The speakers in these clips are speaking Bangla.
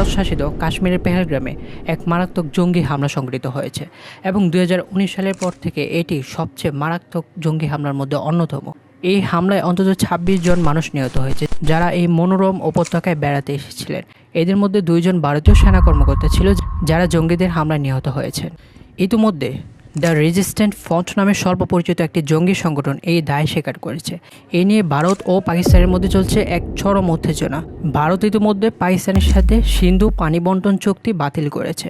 ভারত শাসিত কাশ্মীরের পেহেলগ্রামে এক মারাত্মক জঙ্গি হামলা সংঘটিত হয়েছে এবং দু হাজার উনিশ সালের পর থেকে এটি সবচেয়ে মারাত্মক জঙ্গি হামলার মধ্যে অন্যতম। এই হামলায় অন্তত ২৬ জন মানুষ নিহত হয়েছে, যারা এই মনোরম উপত্যকায় বেড়াতে এসেছিলেন। এদের মধ্যে দুইজন ভারতীয় সেনা কর্মকর্তা ছিল, যারা জঙ্গিদের হামলায় নিহত হয়েছে ইতিমধ্যে দ্য রেজিস্ট্যান্ট ফ্রন্ট নামে স্বল্প পরিচিত একটি জঙ্গি সংগঠন এই দায় স্বীকার করেছে। এ নিয়ে ভারত ও পাকিস্তানের মধ্যে চলছে এক চরম উত্তেজনা। ভারত ইতিমধ্যে পাকিস্তানের সাথে সিন্ধু পানি বন্টন চুক্তি বাতিল করেছে।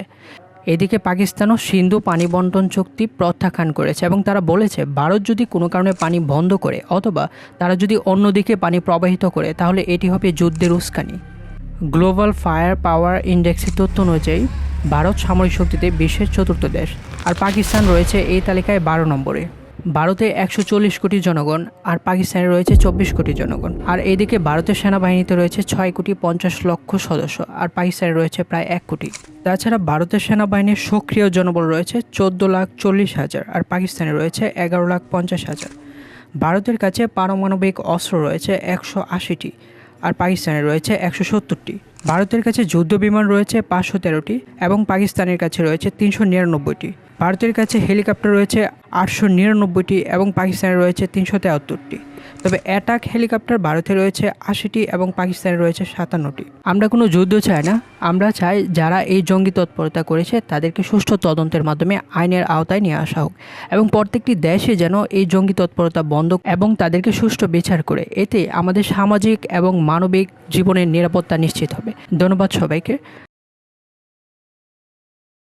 এদিকে পাকিস্তানও সিন্ধু পানি বন্টন চুক্তি প্রত্যাখ্যান করেছে এবং তারা বলেছে, ভারত যদি কোনো কারণে পানি বন্ধ করে অথবা তারা যদি অন্যদিকে পানি প্রবাহিত করে, তাহলে এটি হবে যুদ্ধের উস্কানি। গ্লোবাল ফায়ার পাওয়ার ইন্ডেক্সের তথ্য অনুযায়ী ভারত সামরিক শক্তিতে বিশ্বের চতুর্থ দেশ। আর পাকিস্তান রয়েছে এই তালিকায় বারো নম্বরে। ভারতে একশো চল্লিশ কোটি জনগণ আর পাকিস্তানে রয়েছে চব্বিশ কোটি জনগণ। আর এদিকে ভারতের সেনাবাহিনীতে রয়েছে ছয় কোটি পঞ্চাশ লক্ষ সদস্য আর পাকিস্তানে রয়েছে প্রায় এক কোটি। তাছাড়া ভারতের সেনাবাহিনীর সক্রিয় জনবল রয়েছে চোদ্দ লাখ চল্লিশ হাজার আর পাকিস্তানে রয়েছে এগারো লাখ পঞ্চাশ হাজার। ভারতের কাছে পারমাণবিক অস্ত্র রয়েছে একশো আশিটি। আর পাকিস্তানের রয়েছে একশো সত্তরটি। ভারতের কাছে যুদ্ধ বিমান রয়েছে পাঁচশো তেরোটি এবং পাকিস্তানের কাছে রয়েছে তিনশো নিরানব্বইটি। ভারতের কাছে হেলিকপ্টার রয়েছে আটশো নিরানব্বইটি এবং পাকিস্তানে রয়েছে তিনশো তেয়াত্তরটি। তবে অ্যাটাক হেলিকপ্টার ভারতে রয়েছে আশিটি এবং পাকিস্তানে রয়েছে সাতান্নটি। আমরা কোনো যুদ্ধ চাই না। আমরা চাই যারা এই জঙ্গি তৎপরতা করেছে তাদেরকে সুষ্ঠু তদন্তের মাধ্যমে আইনের আওতায় নিয়ে আসা হোক এবং প্রত্যেকটি দেশে যেন এই জঙ্গি তৎপরতা বন্ধ এবং তাদেরকে সুষ্ঠু বিচার করে। এতে আমাদের সামাজিক এবং মানবিক জীবনের নিরাপত্তা নিশ্চিত হবে। ধন্যবাদ সবাইকে।